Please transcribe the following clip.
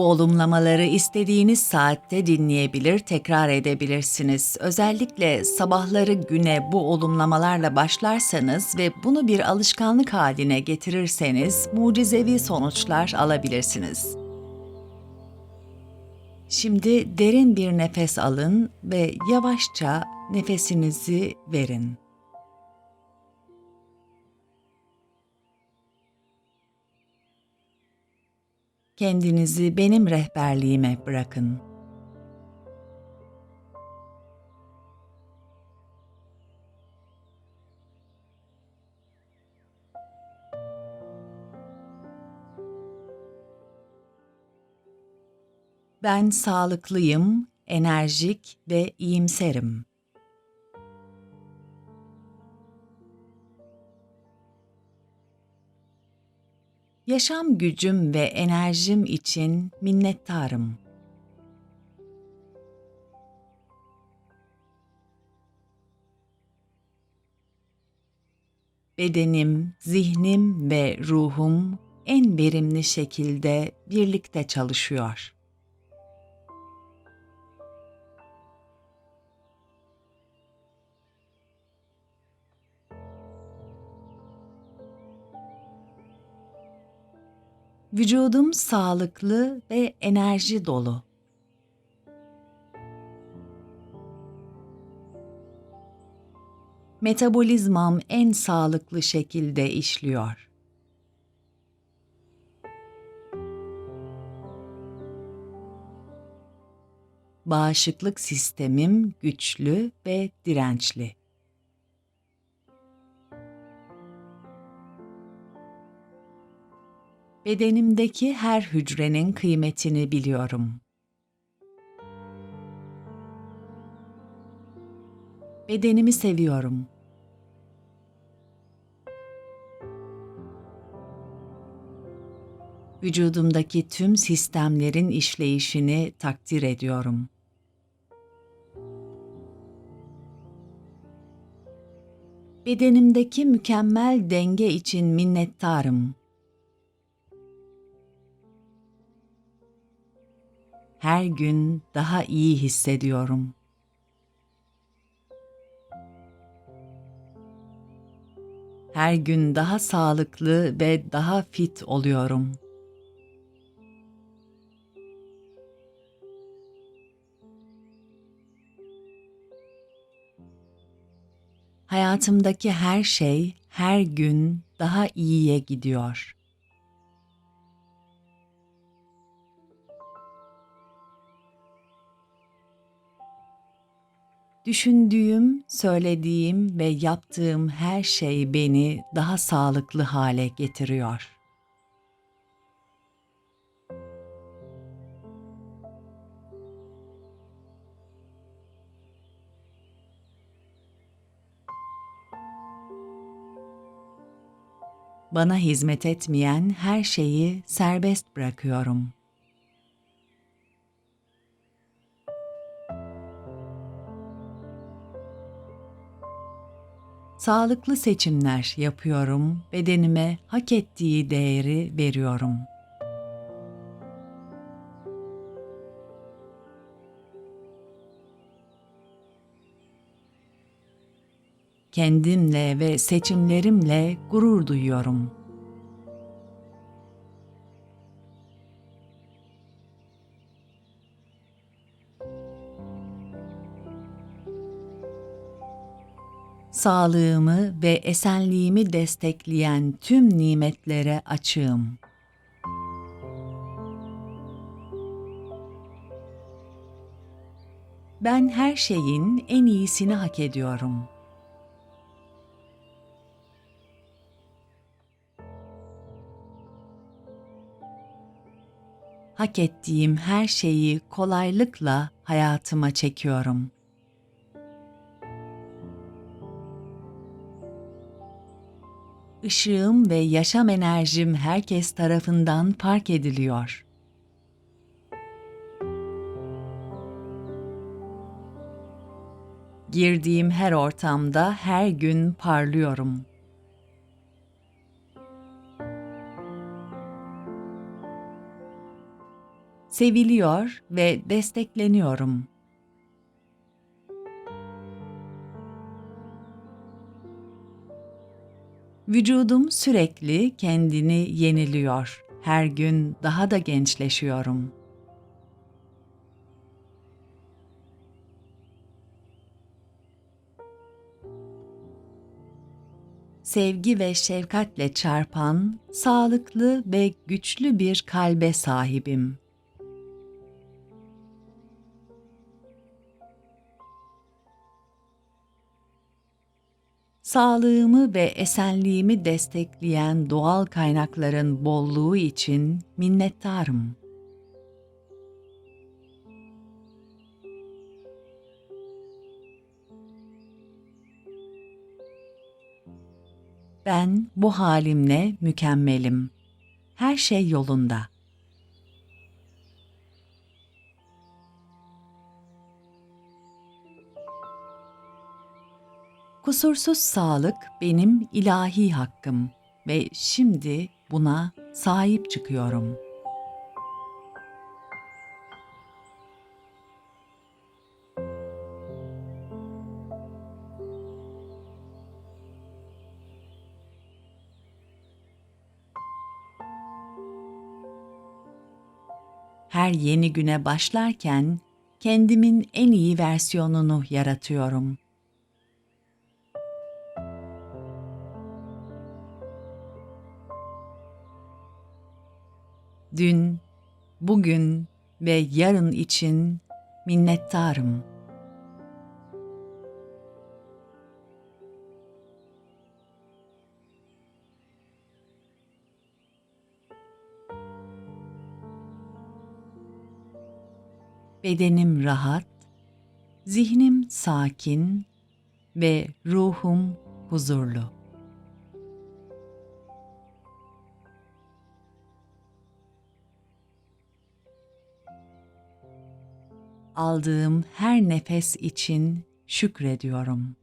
Bu olumlamaları istediğiniz saatte dinleyebilir, tekrar edebilirsiniz. Özellikle sabahları güne bu olumlamalarla başlarsanız ve bunu bir alışkanlık haline getirirseniz mucizevi sonuçlar alabilirsiniz. Şimdi derin bir nefes alın ve yavaşça nefesinizi verin. Kendinizi benim rehberliğime bırakın. Ben sağlıklıyım, enerjik ve iyimserim. Yaşam gücüm ve enerjim için minnettarım. Bedenim, zihnim ve ruhum en verimli şekilde birlikte çalışıyor. Vücudum sağlıklı ve enerji dolu. Metabolizmam en sağlıklı şekilde işliyor. Bağışıklık sistemim güçlü ve dirençli. Bedenimdeki her hücrenin kıymetini biliyorum. Bedenimi seviyorum. Vücudumdaki tüm sistemlerin işleyişini takdir ediyorum. Bedenimdeki mükemmel denge için minnettarım. Her gün daha iyi hissediyorum. Her gün daha sağlıklı ve daha fit oluyorum. Hayatımdaki her şey her gün daha iyiye gidiyor. Düşündüğüm, söylediğim ve yaptığım her şey beni daha sağlıklı hale getiriyor. Bana hizmet etmeyen her şeyi serbest bırakıyorum.'' Sağlıklı seçimler yapıyorum, bedenime hak ettiği değeri veriyorum. Kendimle ve seçimlerimle gurur duyuyorum.'' Sağlığımı ve esenliğimi destekleyen tüm nimetlere açığım. Ben her şeyin en iyisini hak ediyorum. Hak ettiğim her şeyi kolaylıkla hayatıma çekiyorum.'' Işığım ve yaşam enerjim herkes tarafından fark ediliyor. Girdiğim her ortamda her gün parlıyorum. Seviliyor ve destekleniyorum. Vücudum sürekli kendini yeniliyor. Her gün daha da gençleşiyorum. Sevgi ve şefkatle çarpan, sağlıklı ve güçlü bir kalbe sahibim. Sağlığımı ve esenliğimi destekleyen doğal kaynakların bolluğu için minnettarım. Ben bu halimle mükemmelim. Her şey yolunda. Kusursuz sağlık benim ilahi hakkım ve şimdi buna sahip çıkıyorum. Her yeni güne başlarken kendimin en iyi versiyonunu yaratıyorum. Dün, bugün ve yarın için minnettarım. Bedenim rahat, zihnim sakin ve ruhum huzurlu. Aldığım her nefes için şükrediyorum.